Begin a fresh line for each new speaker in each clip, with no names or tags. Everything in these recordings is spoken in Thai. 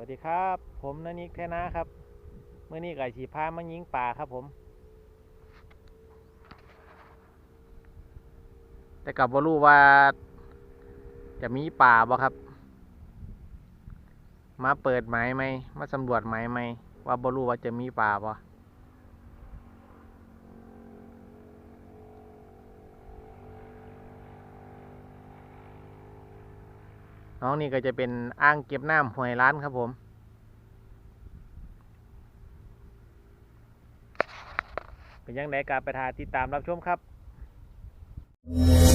วัสดีครับ ผมนันิกแทนะครับเมื่อนี้ไก่ฉีพามายิงป่าครับผม แต่กับว่ารู้ว่า จะมีป่าบ่ครับ มาเปิดไม้ไหมมาสำรวจไม้ไหมว่าบ่รู้ว่าจะมีป่าบ่ น้องนี่ก็จะเป็นอ่างเก็บน้ำห้วยล้านครับผม เป็นยังไงการไปทาติดตามรับชมครับ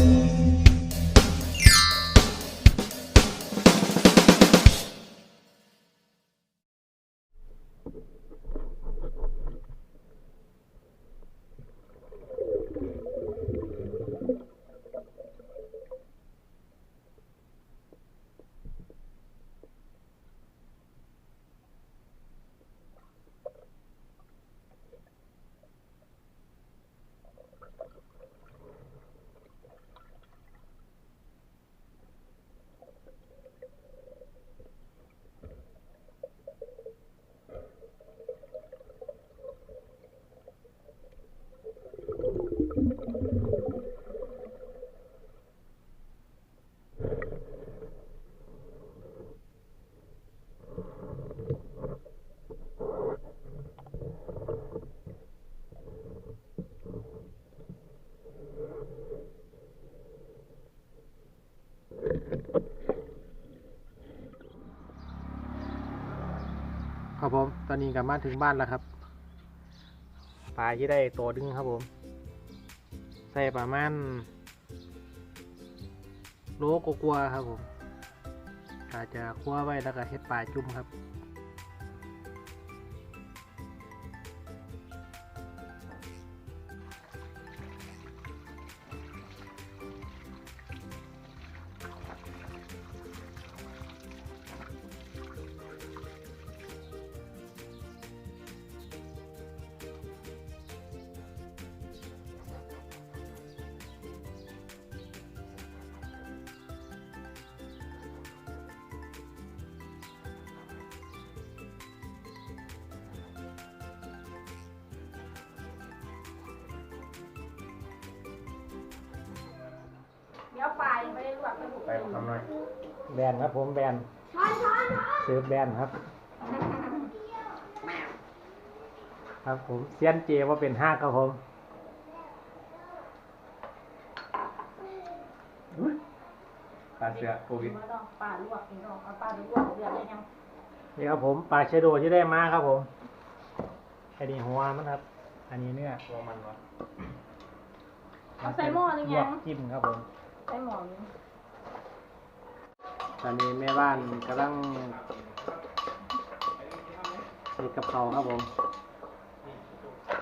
ครับผม ตอนนี้กลับมาถึงบ้านแล้วครับ ปลาที่ได้ตัวดึงครับผม ใส่ประมาณโลกกลัวครับผมอาจจะคั่วไว้แล้วก็เฮ็ดปลาจุ่มครับ
ไปไม่ได้ลวกกระดูก
ไปทำหน่อยแบนครับผมแบนเซิร์ฟแบนครับ ครับผมเซียนเจว่าเป็นห้าครับผม
ปลาเสือโควิด
ไม่ต้องปลาลวกเองเอาเอาปลาไปลวกเดือดเลยยัง
นี่ครับผมปลาเชโดที่ได้มาครับผมอันนี้หัวมันครับ อันนี้เนื้อ
ตัวมันวะ
เอาใส่หม้อหรือ
ล
ยั
ว
ง
กจิ้มครับผม
ใส่หม้อนึง
ตอนนี้แม่บ้านกำลังเฮ็ดกับเขาวครับผม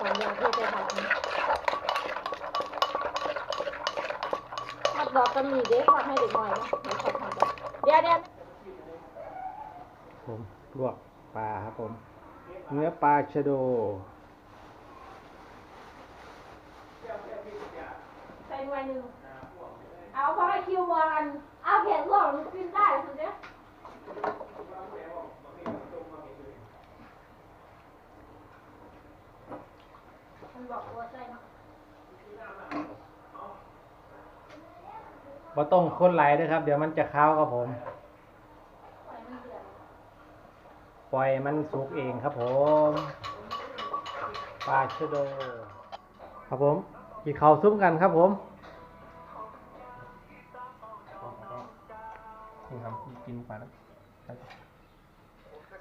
ก่อนยังเทไปผัดนี้ผัดดอกก็มีเด็กผัดให้เด็กหน่อยนะเดี๋ยวผัดทำไปเดี๋ยวเดี๋ยว
ผมลวกปลาครับผม เนื้อปลาชะโด
ใส่หน่วยหนึ่ง เอาพอให้คิววางเอาเผ็ดลวกมันกินได้สุดเนี้ยมันบอกว่าใส่เนาะ
บ่ต้องคนไหลด้วยครับ เดี๋ยวมันจะค้าวครับผม
ปล่อยมันเดือด
ปล่อยมันสุกเองครับผมปลาชะโด ครับผมกินข้าวซุ้มกันครับผม
นี่ครับกินปลาแล้ว
นะ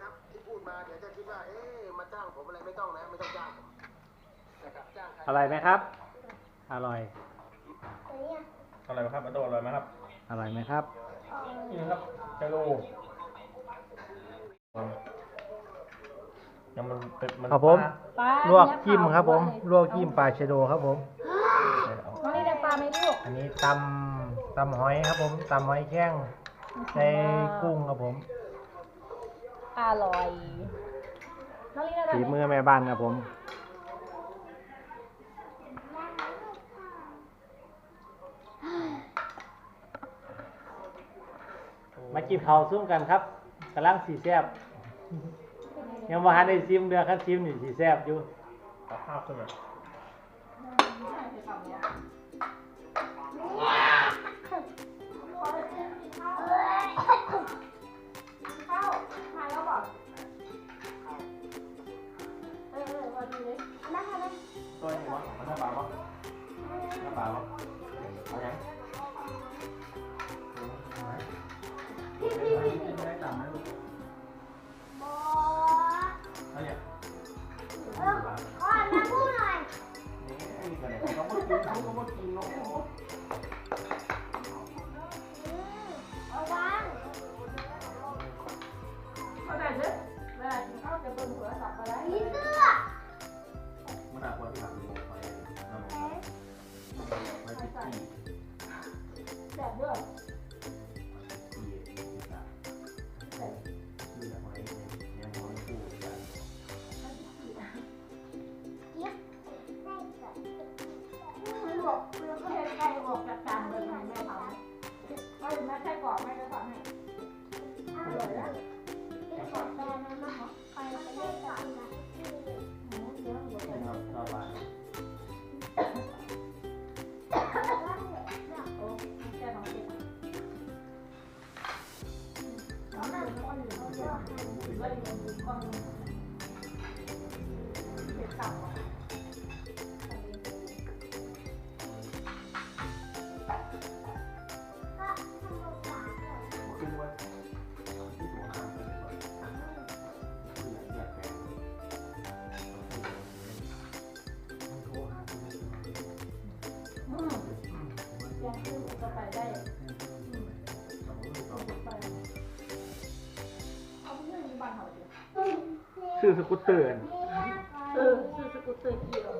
ครับที่พูดมาเดี๋ยวจะคิดว่าเอ๊ะมาจ้างผมอะไรไม่ต้องนะไม่ต้องจ้างผมนะครับจ้างใคร
อร่อยไหมครับ อร่อย
อร่อยไหมครับอร่อยไหมครับ
อร่อยไหมครับ
นี่ครับจะโลยังมันเป็นมัน
ครับผม
ปลา
ลวกจิ้มครับ ผมลวกจิ้มปลาชะโดครับผม
น้องนี่ได้ปลาไหมลูก
อันนี้ตำตำหอยครับผมตำหอยแข้ง ใส่กุ้งครับผม
อร่อยน้องนี่ได้
ฝี
ไหม
มือแม่บ้านครับผม มากินข้าวซุ้มกันครับกำลังสีแซ่บยังบ่ทันได้ซิมเด้อคันซิมนี่สิแซ่บอยู่
ตักข้าวขึ้นมา
เข้ามาแล้วบอกเออเออวันนี้เลยนั่งมาเลย
ตัวนี้วะมันหน้าปลาวะหน้าปลาวะเอายัง
พี่พี่พี่
ไม่
ใช่กรอบไม่ได้ทำให้อร่
ซื้อสกูตเตอร์
เออซื้อสกูตเตอร์เกี่ยว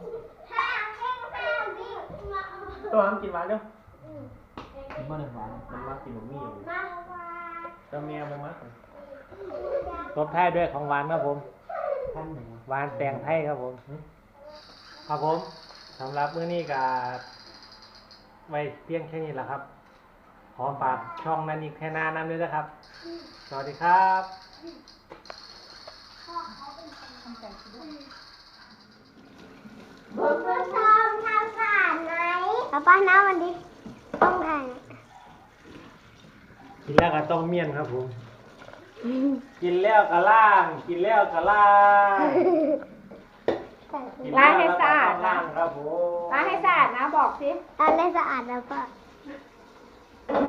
ตัวทำกินหวานเร็วกินมาหนึ่งหวานมันว่ากินหมูมี่อยู่เจ้าเมียมันมั้ง
ตบท้ายด้วยของหวานครับผม
ท่านหนึ่ง
หวานแตงไทยครับผม ครับผมสำหรับมื้อนี้ก็ไว้เพียงแค่นี้แหละครับ ขอฝากช่องนันอีกแค่นานนั้นด้วยนะครับ สวัสดีครับ
คุณผู้ชมทำผ่านไหมป้าป้าน้าวันนี้ต้องถ่าย
กินแล้วก็ต้องเมี่ยนครับผม กินแล้วก็ล่าง กินแล้วก็ล่างกิน
ล้างให้
แล้วก็
สะอาด
ต้อง
นะ
ล่างครับผม
ล้างให้สะอาดนะบอกสิ
ล้างให้สะอาดแล้วก็